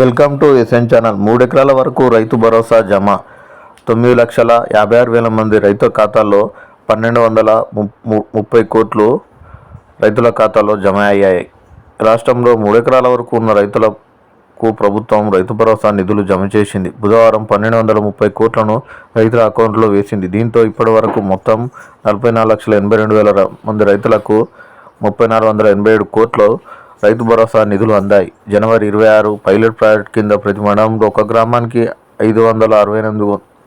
Welcome to SN channel. మూడు ఎకరాల వరకు రైతు భరోసా జమ. తొమ్మిది లక్షల యాభై ఆరు వేల మంది రైతు ఖాతాల్లో పన్నెండు వందల ము- ముప్పై కోట్లు రైతుల ఖాతాలో జమ అయ్యాయి. రాష్ట్రంలో మూడు ఎకరాల వరకు ఉన్న రైతులకు ప్రభుత్వం రైతు భరోసా నిధులు జమ చేసింది. బుధవారం పన్నెండు వందల ముప్పై కోట్లను రైతుల అకౌంట్లో వేసింది. దీంతో ఇప్పటి వరకు మొత్తం నలభై నాలుగు లక్షల ఎనభై రెండు వేల మంది రైతులకు ముప్పై నాలుగు వందల ఎనభై ఏడు కోట్లు రైతు భరోసా నిధులు అందాయి. జనవరి ఇరవై ఆరు పైలట్ ప్రాజెక్ట్ కింద ప్రతి మండలంలో ఒక గ్రామానికి ఐదు వందల అరవై ఎనిమిది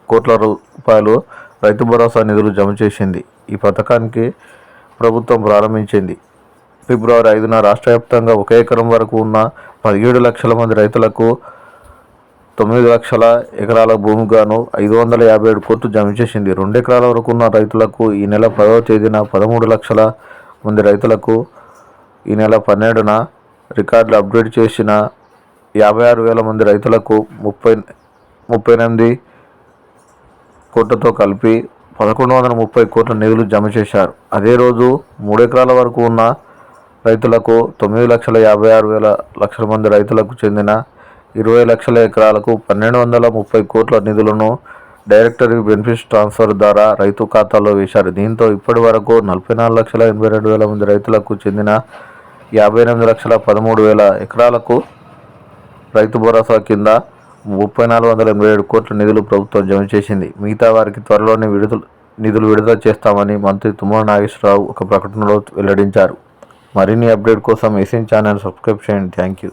కోట్ల రూపాయలు రైతు భరోసా నిధులు జమ చేసింది. ఈ పథకానికి ప్రభుత్వం ప్రారంభించింది. ఫిబ్రవరి ఐదున రాష్ట్ర వ్యాప్తంగా ఒక ఎకరం వరకు ఉన్న పదిహేడు లక్షల మంది రైతులకు తొమ్మిది లక్షల ఎకరాల భూమిగాను ఐదు వందల యాభై ఏడు కోట్లు జమ చేసింది. రెండు ఎకరాల వరకు ఉన్న రైతులకు ఈ నెల పదవ తేదీన పదమూడు లక్షల మంది రైతులకు ఈ నెల పన్నెండున రికార్డులు అప్డేట్ చేసిన యాభై ఆరు వేల మంది రైతులకు ముప్పై ముప్పై ఎనిమిది కోట్లతో కలిపి పదకొండు వందల ముప్పై కోట్ల నిధులు జమ చేశారు. అదే రోజు మూడు ఎకరాల వరకు ఉన్న రైతులకు తొమ్మిది లక్షల యాభై ఆరు వేల లక్షల మంది రైతులకు చెందిన ఇరవై లక్షల ఎకరాలకు పన్నెండు వందల ముప్పై కోట్ల నిధులను డైరెక్టరీ బెనిఫిట్స్ ట్రాన్స్ఫర్ ద్వారా రైతు ఖాతాలో వేశారు. దీంతో ఇప్పటి వరకు నలభై నాలుగు లక్షల ఎనభై రెండు వేల మంది రైతులకు చెందిన యాభై ఎనిమిది లక్షల పదమూడు వేల ఎకరాలకు రైతు భరోసా కింద ముప్పై నాలుగు వందల ఎనభై ఏడు కోట్ల నిధులు ప్రభుత్వం జమ చేసింది. మిగతా వారికి త్వరలోనే విడుదల నిధులు విడుదల చేస్తామని మంత్రి తుమ్మల నాగేశ్వరరావు ఒక ప్రకటనలో వెల్లడించారు. మరిన్ని అప్డేట్ కోసం ఏసీఎన్ ఛానల్ సబ్స్క్రైబ్ చేయండి. Thank you.